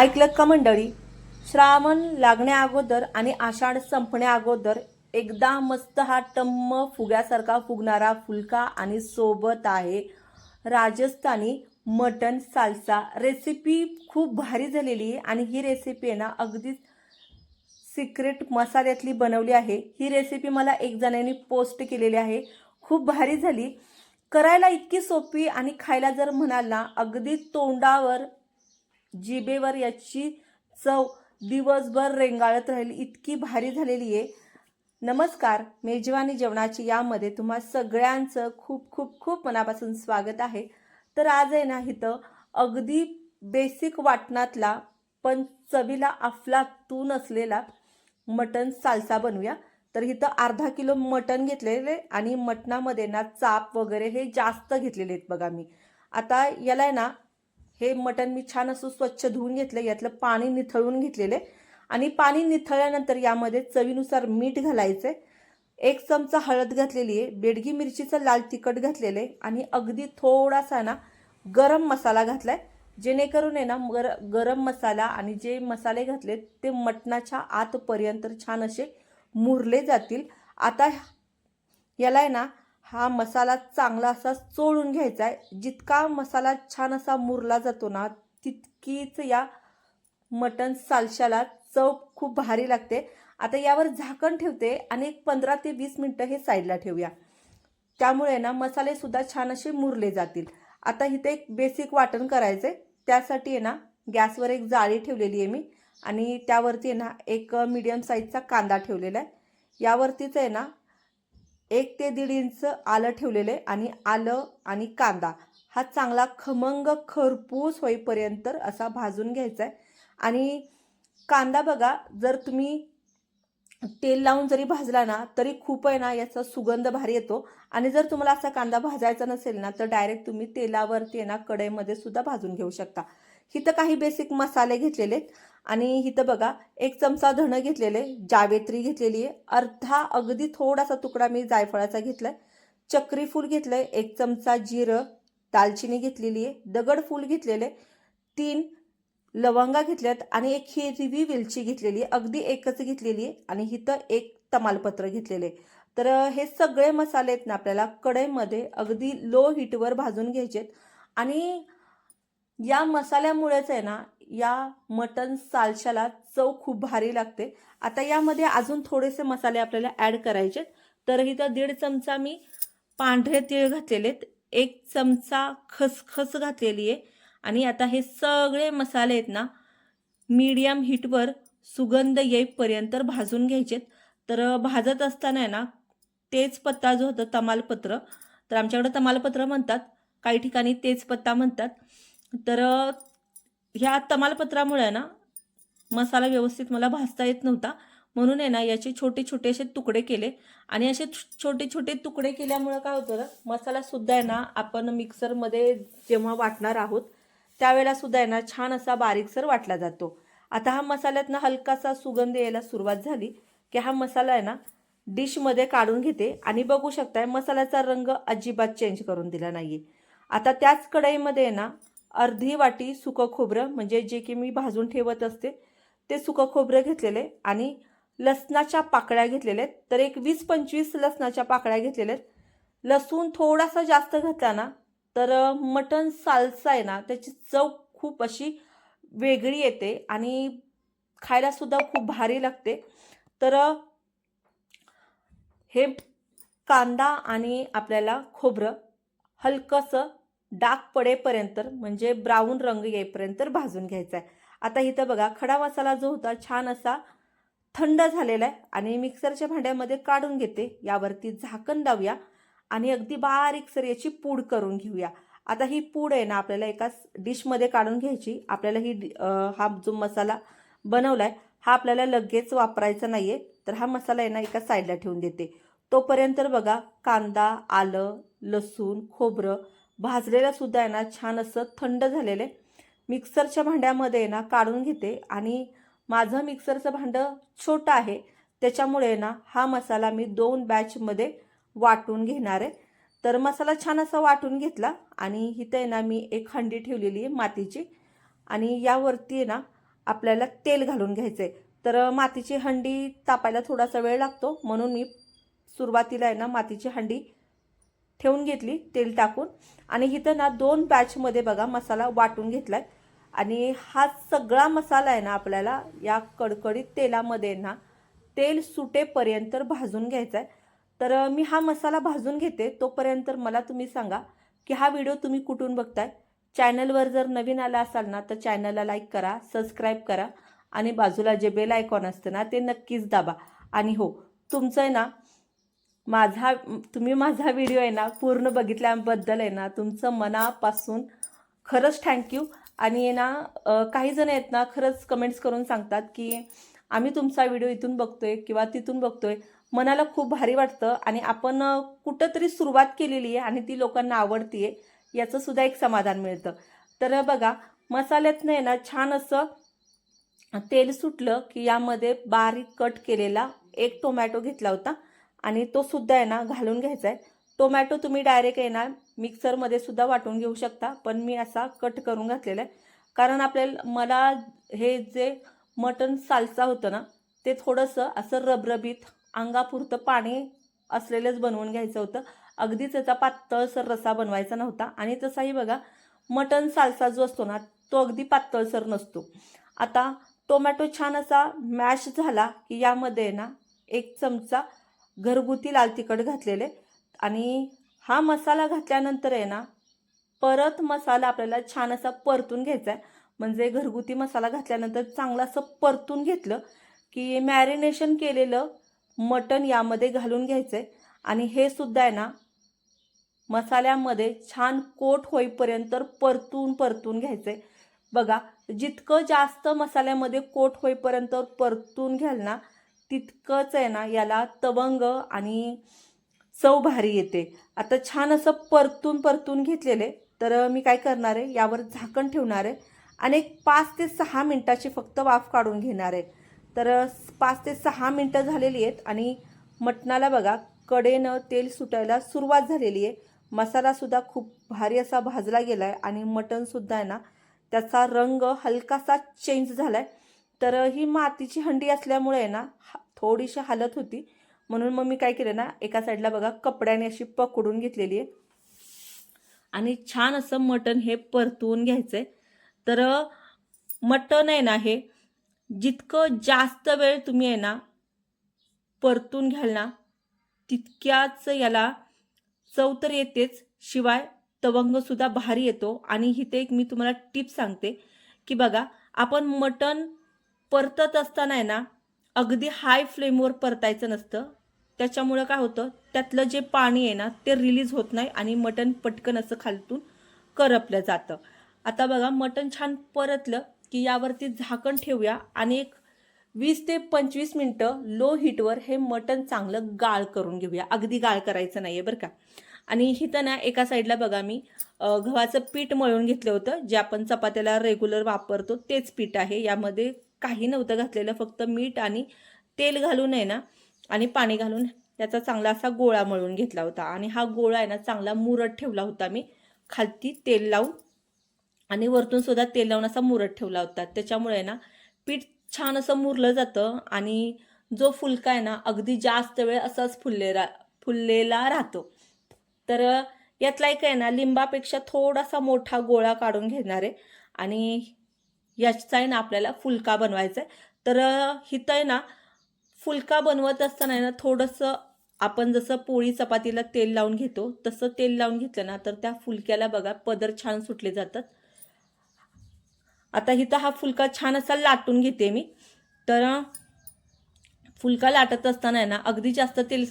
ऐकलं का मंडळी? श्रावण लागण्या अगोदर आणि आषाढ संपण्या अगोदर एकदा मस्त हा टम्म फुग्यासारखा फुगणारा फुलका आणि सोबत आहे राजस्थानी मटन सालसा. रेसिपी खूप भारी झालेली आहे आणि ही रेसिपी आहे ना अगदीच सिक्रेट मसाल्यातली बनवली आहे. ही रेसिपी मला एक जणांनी पोस्ट केलेली आहे. खूप भारी झाली. करायला इतकी सोपी आणि खायला जर म्हणाल ना अगदी तोंडावर जिभेवर याची चव दिवसभर रेंगाळत राहील इतकी भारी झालेली आहे. नमस्कार मेजवानी जेवणाची यामध्ये तुम्हा सगळ्यांचं खूप खूप खूप मनापासून स्वागत आहे. तर आज आहे ना इथं अगदी बेसिक वाटणातला पण चवीला अफलातून असलेला मटन सालसा बनवूया. तर इथं अर्धा किलो मटन घेतलेले आणि मटणामध्ये ना चाप वगैरे हे जास्त घेतलेले आहेत बघा मी. आता याला आहे ना हे मटण मी छान असं स्वच्छ धुवून घेतलं यातलं पाणी निथळून घेतलेले आणि पाणी निथळल्यानंतर यामध्ये चवीनुसार मीठ घालायचं एक चमचा हळद घातलेली आहे बेडगी मिरचीचं लाल तिखट घातलेलं आहे आणि अगदी थोडासा ना गरम मसाला घातला आहे जेणेकरून आहे ना गर गरम मसाला आणि जे मसाले घातले ते मटणाच्या आतपर्यंत छान असे मुरले जातील. आता याला आहे ना हा मसाला चांगला असा चोळून घ्यायचा आहे जितका मसाला छान असा मुरला जातो ना तितकीच या मटन सालशाला चव खूप भारी लागते. आता यावर झाकण ठेवते आणि एक पंधरा ते वीस मिनटं हे साईडला ठेवूया. त्यामुळे ना मसालेसुद्धा छान असे मुरले जातील. आता इथे एक बेसिक वाटण करायचं आहे त्यासाठी आहे ना गॅसवर एक जाळी ठेवलेली आहे मी आणि त्यावरती आहे ना एक मीडियम साईजचा कांदा ठेवलेला आहे. यावरतीच आहे ना एक ते दीड इंच आलं ठेवलेलं आहे आणि आलं आणि कांदा. हा चांगला खमंग खरपूस होईपर्यंत असा भाजून घ्यायचा आहे. आणि कांदा बघा जर तुम्ही तेल लावून जरी भाजला ना तरी खूप आहे ना याचा सुगंध भारी येतो. आणि जर तुम्हाला असा कांदा भाजायचा नसेल ना तर डायरेक्ट तुम्ही तेलावरती आहे ना कढईमध्ये सुद्धा भाजून घेऊ शकता. इथं काही बेसिक मसाले घेतलेले आहेत. आणि इथं बघा एक चमचा धणं घेतलेले जावेत्री घेतलेली आहे. अर्धा अगदी थोडासा तुकडा मी जायफळाचा घेतलाय. चक्री फूल घेतलंय एक चमचा जिरं दालचिनी घेतलेली आहे. दगड फूल घेतलेले तीन लवंगा घेतल्यात आणि एक हिरवी वेलची घेतलेली आहे. अगदी एकच घेतलेली आहे. आणि इथं एक तमालपत्र घेतलेले तर हे सगळे मसाले आहेत ना आपल्याला कढईमध्ये अगदी लो हीटवर भाजून घ्यायचे आहेत. आणि या मसाल्यामुळेच आहे ना या मटन सालशाला चव खूप भारी लागते. आता यामध्ये अजून थोडेसे मसाले आपल्याला ॲड करायचे तर इथं दीड चमचा मी पांढरे तीळ घातलेले आहेत एक चमचा खसखस घातलेली आहे. आणि आता हे सगळे मसाले आहेत ना मीडियम हीटवर सुगंध येईपर्यंत भाजून घ्यायचे तर भाजत असताना आहे ना तेजपत्ता जो होता तमालपत्र तर आमच्याकडे तमालपत्र म्हणतात. काही ठिकाणी तेजपत्ता म्हणतात. तर ह्या तमालपत्रामुळे आहे ना मसाला व्यवस्थित मला भाजता येत नव्हता. म्हणून आहे ना याचे छोटे छोटे असे तुकडे केले. आणि असे छोटे छोटे तुकडे केल्यामुळं काय होतं ना मसालासुद्धा आहे ना आपण मिक्सरमध्ये जेव्हा वाटणार आहोत त्यावेळेला सुद्धा आहे ना छान असा बारीकसर वाटला जातो. आता हा मसाल्यातनं हलकासा सुगंध यायला सुरुवात झाली की हा मसाला आहे ना डिशमध्ये काढून घेते. आणि बघू शकताय मसाल्याचा रंग अजिबात चेंज करून दिला नाही आहे आता त्याच कढईमध्ये आहे ना अर्धी वाटी सुकं खोबरं म्हणजे जे की मी भाजून ठेवत असते ते सुकं खोबरं घेतलेले आणि लसणाच्या पाकळ्या घेतलेल्या आहेत. तर एक वीस पंचवीस लसणाच्या पाकळ्या घेतलेल्या आहेत. लसूण थोडासा जास्त घातला ना तर मटण सालसा आहे ना त्याची चव खूप अशी वेगळी येते आणि खायलासुद्धा खूप भारी लागते. तर हे कांदा आणि आपल्याला खोबरं हलकंसं डाक पडेपर्यंत म्हणजे ब्राऊन रंग येईपर्यंत भाजून घ्यायचा आहे आता इथं बघा खडा मसाला जो होता छान असा थंड झालेला आहे आणि मिक्सरच्या भांड्यामध्ये काढून घेते. यावरती झाकण लावूया आणि अगदी बारीकसर याची पूड करून घेऊया. आता ही पूड आहे ना आपल्याला एका डिशमध्ये काढून घ्यायची. आपल्याला ही हा जो मसाला बनवला आहे हा आपल्याला लगेच वापरायचा नाही आहे तर हा मसाला आहे ना एका साईडला ठेवून देते. तोपर्यंत बघा कांदा आलं लसूण खोबरं भाजलेलं सुद्धा आहे ना छान असं थंड झालेलं आहे. मिक्सरच्या भांड्यामध्ये ना काढून घेते. आणि माझं मिक्सरचं भांडं छोटं आहे. त्याच्यामुळे ना हा मसाला मी दोन बॅचमध्ये वाटून घेणार आहे. तर मसाला छान असा वाटून घेतला. आणि इथे आहे ना मी एक हंडी ठेवलेली आहे मातीची. आणि यावरती आहे ना आपल्याला तेल घालून घ्यायचं आहे तर मातीची हंडी तापायला थोडासा वेळ लागतो. म्हणून मी सुरुवातीला आहे ना मातीची हंडी ठेवून घेतली तेल टाकून. आणि इथं ना दोन बॅचमध्ये बघा मसाला वाटून घेतलाय. आणि हा सगळा मसाला आहे ना आपल्याला या कडकडीत तेलामध्ये ना तेल सुटेपर्यंत भाजून घ्यायचा आहे तर मी हा मसाला भाजून घेते. तोपर्यंत मला तुम्ही सांगा की हा व्हिडिओ तुम्ही कुठून बघताय? चॅनलवर जर नवीन आला असाल ना तर चॅनलला लाईक करा सबस्क्राईब करा. आणि बाजूला जे बेल आयकॉन असतं ना ते नक्कीच दाबा. आणि हो तुमचं आहे ना माझा तुम्ही माझा व्हिडिओ आहे ना पूर्ण बघितल्याबद्दल आहे ना तुमचं मनापासून खरंच थँक्यू आणि आहे ना काही जण आहेत ना खरंच कमेंट्स करून सांगतात की आम्ही तुमचा व्हिडिओ इथून बघतोय किंवा तिथून बघतोय. मनाला खूप भारी वाटतं. आणि आपण कुठंतरी सुरुवात केलेली आहे आणि ती लोकांना आवडतीये याचं सुद्धा एक समाधान मिळतं. तर बघा मसाल्यातनं आहे ना छान असं तेल सुटलं की यामध्ये बारीक कट केलेला एक टोमॅटो घेतला होता. आणि तो सुद्धा आहे ना घालून घ्यायचा आहे टोमॅटो तुम्ही डायरेक्ट आहे ना मिक्सरमध्ये सुद्धा वाटून घेऊ शकता पण मी असा कट करून घातलेला आहे कारण आपल्याला मला हे जे मटन सालसा होतं ना ते थोडंसं असं रबरबीत अंगापुरतं पाणी असलेलंच बनवून घ्यायचं होतं. अगदीच याचा पातळसर रसा बनवायचा नव्हता. आणि तसाही बघा मटन सालसा जो असतो ना तो अगदी पातळसर नसतो. आता टोमॅटो छान असा मॅश झाला की यामध्ये ना एक चमचा घरगुती लाल तिखट घातलेले. आणि हा मसाला घातल्यानंतर आहे ना परत मसाला आपल्याला छान असा परतून घ्यायचा आहे म्हणजे घरगुती मसाला घातल्यानंतर चांगलं असं परतून घेतलं की मॅरिनेशन केलेलं मटण यामध्ये घालून घ्यायचं आहे आणि हे सुद्धा आहे ना मसाल्यामध्ये छान कोट होईपर्यंत परतून परतून घ्यायचं आहे बघा जितकं जास्त मसाल्यामध्ये कोट होईपर्यंत परतून घ्याल ना तितकंच आहे ना याला तवंग आणि चव भारी येते. आता छान असं परतून परतून घेतलेले. तर मी काय करणार आहे यावर झाकण ठेवणार आहे आणि एक पाच ते सहा मिनटाची फक्त वाफ काढून घेणार आहे. तर पाच ते सहा मिनटं झालेली आहेत आणि मटणाला बघा कडेनं तेल सुटायला सुरुवात झालेली आहे. मसालासुद्धा खूप भारी असा भाजला गेला आहे आणि मटणसुद्धा आहे ना त्याचा रंग हलकासा चेंज झाला आहे तर ही मातीची हंडी असल्यामुळे आहे ना हा- थोडीशी हालत होती. म्हणून मग मी काय केलं ना एका साईडला बघा कपड्याने अशी पकडून घेतलेली आहे. आणि छान असं मटण हे परतवून घ्यायचं आहे तर मटण आहे ना हे जितकं जास्त वेळ तुम्ही आहे ना परतून घ्याल ना तितक्याच याला चव तर येतेच. शिवाय तवंगसुद्धा भारी येतो. आणि इथे एक मी तुम्हाला टिप सांगते की बघा आपण मटण परतत असताना आहे ना अगदी हाय फ्लेमवर परतायचं नसतं. त्याच्यामुळं काय होतं? त्यातलं जे पाणी आहे ना ते रिलीज होत नाही आणि मटण पटकन असं खालतून करपलं जातं. आता बघा मटण छान परतलं की यावरती झाकण ठेवूया आणि एक वीस ते पंचवीस मिनटं लो हीटवर हे मटण चांगलं गाळ करून घेऊया. अगदी गाळ करायचं नाही आहे बरं का. आणि इथं ना एका साईडला बघा मी गव्हाचं पीठ मळून घेतलं होतं. जे आपण चपात्याला रेग्युलर वापरतो तेच पीठ आहे. यामध्ये काही नव्हतं घातलेलं फक्त मीठ आणि तेल घालून आहे ना आणि पाणी घालून त्याचा चांगला असा गोळा मळून घेतला होता. आणि हा गोळा आहे ना चांगला मुरट ठेवला होता मी. खालती तेल लावून आणि वरतून सुद्धा तेल लावून असा मुरट ठेवला होता. त्याच्यामुळे आहे ना पीठ छान असं मुरलं जातं आणि जो फुलका आहे ना अगदी जास्त वेळ असाच फुलले रा फुललेला राहतो. तर यातला एक आहे ना लिंबापेक्षा थोडासा मोठा गोळा काढून घेणार. आहे आणि याचा आहे ना आपल्याला फुलका बनवायचा आहे तर हिथं आहे ना फुलका बनवत असताना आहे ना थोडंसं आपण जसं पोळी चपातीला तेल लावून घेतो तसं तेल लावून घेतलं ना तर त्या फुलक्याला बघा पदर छान सुटले जातात. आता हिथं हा फुलका छान असा लाटून घेते मी. तर फुलका लाटत असताना आहे ना अगदी जास्त तेल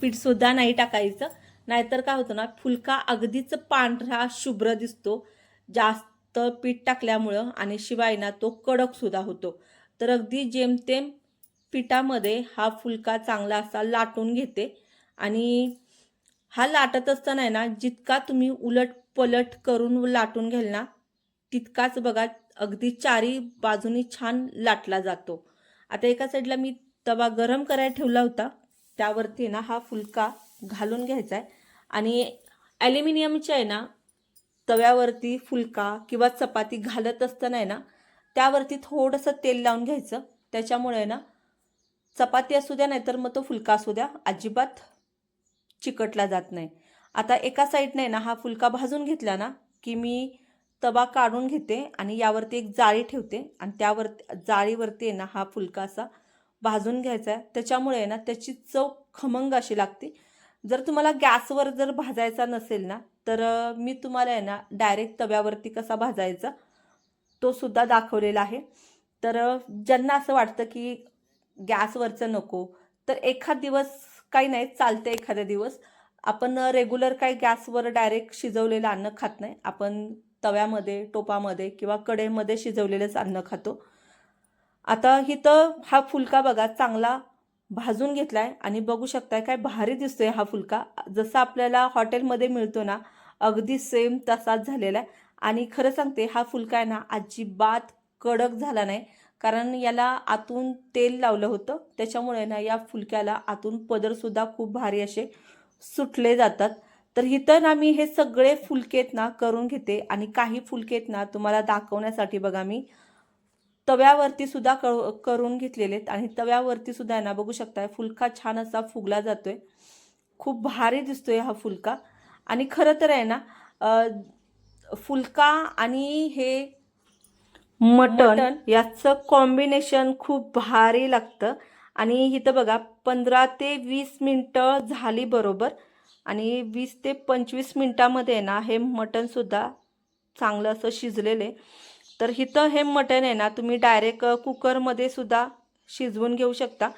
पीठसुद्धा नाही टाकायचं. नाहीतर काय होतं ना फुलका अगदीच पांढरा शुभ्र दिसतो. जास्त पीठ टाकल्यामुळं आणि शिवाय ना तो कडकसुद्धा होतो. तर अगदी जेमतेम पिठामध्ये हा फुलका चांगला असा लाटून घेते. आणि हा लाटत असताना आहे ना जितका तुम्ही उलट पलट करून लाटून घ्याल ना तितकाच बघा अगदी चारी बाजूनी छान लाटला जातो. आता एका साईडला मी तवा गरम करायला ठेवला होता. त्यावरती ना हा फुलका घालून घ्यायचा आहे आणि ॲल्युमिनियमच्या आहे ना तव्यावरती फुलका किंवा चपाती घालत असताना आहे ना त्यावरती थोडंसं तेल लावून घ्यायचं. त्याच्यामुळे ना चपाती असू द्या नाहीतर मग तो फुलका असू द्या अजिबात चिकटला जात नाही. आता एका साईडने ना हा फुलका भाजून घेतला ना की मी तवा काढून घेते आणि यावरती एक जाळी ठेवते आणि त्यावर जाळीवरती आहे ना हा फुलका असा भाजून घ्यायचा आहे. त्याच्यामुळे आहे ना त्याची चव खमंग अशी लागते. जर तुम्हाला गॅसवर जर भाजायचा नसेल ना तर मी तुम्हाला आहे ना डायरेक्ट तव्यावरती कसा भाजायचा तो सुद्धा दाखवलेला आहे. तर ज्यांना असं वाटतं की गॅसवरचं नको तर एखाद दिवस काही नाही चालतं एखादा दिवस. आपण रेग्युलर काही गॅसवर डायरेक्ट शिजवलेलं अन्न खात नाही. आपण तव्यामध्ये टोपामध्ये किंवा कडेमध्ये शिजवलेलंच अन्न खातो. आता इथं हा फुलका बघा चांगला भाजून घेतला आहे आणि बघू शकताय काय भारी दिसतोय हा फुलका. जसा आपल्याला हॉटेलमध्ये मिळतो ना अगदी सेम तसाच झालेला आहे. आणि खरं सांगते हा फुलका आहे ना अजिबात कडक झाला नाही. कारण याला आतून तेल लावलं होतं. त्याच्यामुळे ना या फुलक्याला आतून पदरसुद्धा खूप भारी असे सुटले जातात. तर इथं ना मी हे सगळे फुलकेत ना करून घेते. आणि काही फुलकेत ना तुम्हाला दाखवण्यासाठी बघा मी. तव्यावरती सुद्धा क करून घेतलेले आहेत. आणि तव्यावरती सुद्धा आहे ना बघू शकताय फुलका छान असा फुगला जातोय. खूप भारी दिसतोय हा फुलका. आणि खरं तर आहे ना फुलका आणि हे मटण याचं कॉम्बिनेशन खूप भारी लागतं. आणि इथं बघा पंधरा ते वीस मिनटं झाली बरोबर. आणि वीस ते पंचवीस मिनटामध्ये आहे ना हे मटणसुद्धा चांगलं असं शिजलेलं तर इथं हे मटण आहे ना तुम्ही डायरेक्ट कुकरमध्ये सुद्धा शिजवून घेऊ शकता.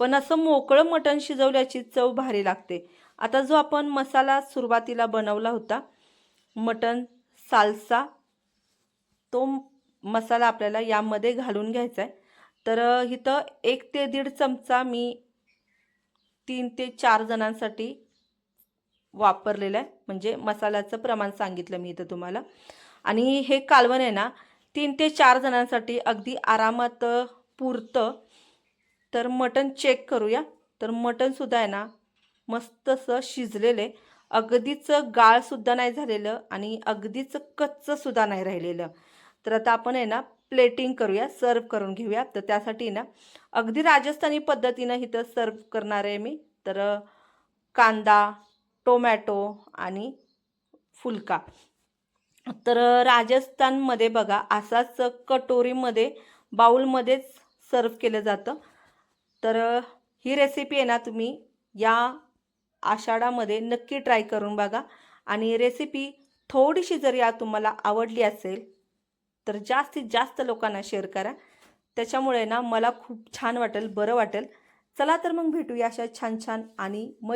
पण असं मोकळं मटण शिजवल्याची चव भारी लागते. आता जो आपण मसाला सुरुवातीला बनवला होता मटन सालसा तो मसाला आपल्याला यामध्ये घालून घ्यायचा आहे तर इथं एक ते दीड चमचा मी तीन ते चार जणांसाठी वापरलेला आहे म्हणजे मसाल्याचं प्रमाण सांगितलं मी इथं तुम्हाला. आणि हे कालवण आहे ना तीन ते चार जणांसाठी अगदी आरामात पुरतं. तर मटण चेक करूया. तर मटणसुद्धा आहे ना मस्तसं शिजलेले. शिजलेलं आहे अगदीच गाळसुद्धा नाही झालेलं आणि अगदीच कच्चंसुद्धा नाही राहिलेलं. तर आता आपण आहे ना प्लेटिंग करूया सर्व करून घेऊया. तर त्यासाठी ना अगदी राजस्थानी पद्धतीनं इथं सर्व करणार आहे मी. तर कांदा टोमॅटो आणि फुलका. तर राजस्थानमध्ये बघा असाच कटोरीमध्ये बाऊलमध्येच सर्व केलं जातं. तर ही रेसिपी आहे ना तुम्ही या आषाढामध्ये नक्की ट्राय करून बघा. आणि रेसिपी थोडीशी जर या तुम्हाला आवडली असेल तर जास्तीत जास्त लोकांना शेअर करा. त्याच्यामुळे ना मला खूप छान वाटेल बरं वाटेल. चला तर मग भेटूया अशा छान छान आणि मग